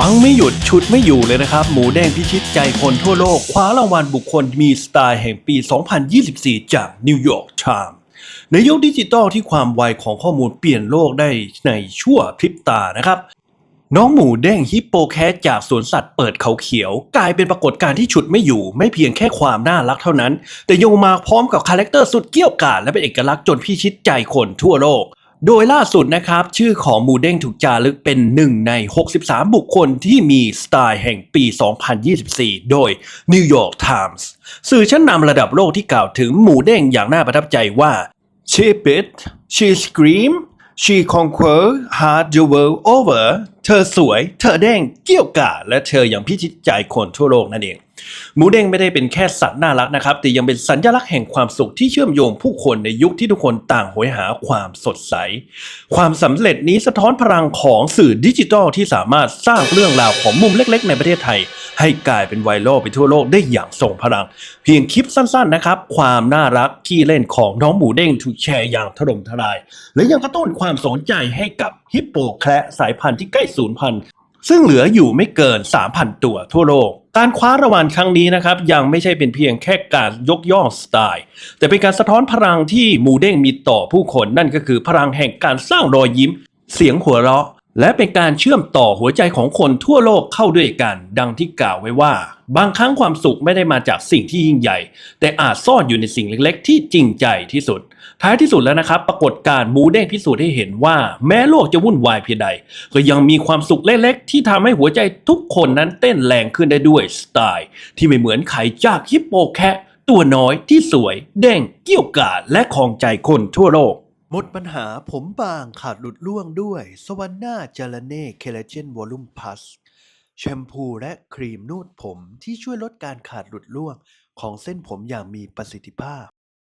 ปังไม่หยุดชุดไม่อยู่เลยนะครับ หมูแดงพิชิตใจคนทั่วโลก คว้ารางวัลบุคคลมีสไตล์แห่งปี 2024 จากนิวยอร์กไทม์ในยุคดิจิตอลที่ความไวของข้อมูลเปลี่ยนโลกได้ในชั่วพริบตานะครับ น้องหมูเด้งฮิปโปแคทจากสวนสัตว์เปิดเขาเขียว กลายเป็นปรากฏการณ์ที่ฉุดไม่อยู่ ไม่เพียงแค่ความน่ารักเท่านั้น แต่ยังมาพร้อมกับคาแรคเตอร์สุดเกี้ยวกาดและเป็นเอกลักษณ์จนพิชิตใจคนทั่วโลก โดยล่าสุดนะครับ ชื่อของมูเด้งถูกจารึกเป็นหนึ่งใน 63 บุคคลที่มีสไตล์แห่งปี 2024 โดย New York Times สื่อชั้นนำระดับโลกที่กล่าวถึงหมูเด้งอย่างน่าประทับใจว่า She bit, she scream, she conquer Hard the world over เธอสวย เธอเด้ง เกี่ยวกาและเธอยังพิชิตใจคนทั่วโลกนั่นเอง หมูเด้งไม่ได้เป็นแค่สัตว์น่ารักนะครับ แต่ยังเป็นสัญลักษณ์แห่งความสุขที่เชื่อมโยงผู้คนในยุคที่ทุกคนต่างโหยหาความสดใส ความสำเร็จนี้สะท้อนพลังของสื่อดิจิทัลที่สามารถสร้างเรื่องราวของมุมเล็ก ๆ ในประเทศไทย ให้กลายเป็นไวรัลไปทั่วโลกได้อย่างทรงพลัง เพียงคลิปสั้นๆนะครับ ความน่ารักขี้เล่นของน้องหมูเด้งถูกแชร์อย่างถล่มทลาย และยังกระตุ้นความสนใจให้กับฮิปโปแคระสายพันธุ์ที่ใกล้สูญพันซึ่งเหลืออยู่ไม่เกิน 3,000 ตัวทั่วโลก การคว้ารางวัลครั้งนี้นะครับ ยังไม่ใช่เป็นเพียงแค่การยกย่องสไตล์ แต่เป็นการสะท้อนพลังที่หมูเด้งมีต่อผู้คนนั่นก็คือพลังแห่งการสร้างรอยยิ้ม เสียงหัวเราะ และเป็นการเชื่อมต่อหัวใจของคนทั่วโลกเข้าด้วยกัน ดังที่กล่าวไว้ว่า บางครั้งความสุขไม่ได้มาจากสิ่งที่ยิ่งใหญ่ แต่อาจซ่อนอยู่ในสิ่งเล็กๆ ที่จริงใจที่สุด ท้ายที่สุดแล้วนะครับ ปรากฏการ์มูเด้งพิสูจน์ให้เห็นว่า แม้โลกจะวุ่นวายเพียงใด ก็ยังมีความสุขเล็กๆ ที่ทำให้หัวใจทุกคนนั้นเต้นแรงขึ้นได้ด้วยสไตล์ ที่ไม่เหมือนใครจากฮิปโปแคะตัวน้อยที่สวย เด้งเกี่ยวกาดและคลองใจคนทั่วโลก หมดปัญหาผมบางขาดหลุดร่วงด้วยสว a น n าจา r เน่เคลเจนวอลุ่มพัสแชมพูและครีมนวดผมที่ช่วยลดการขาดหลุดร่วงของเส้นผมอย่างมีประสิทธิภาพ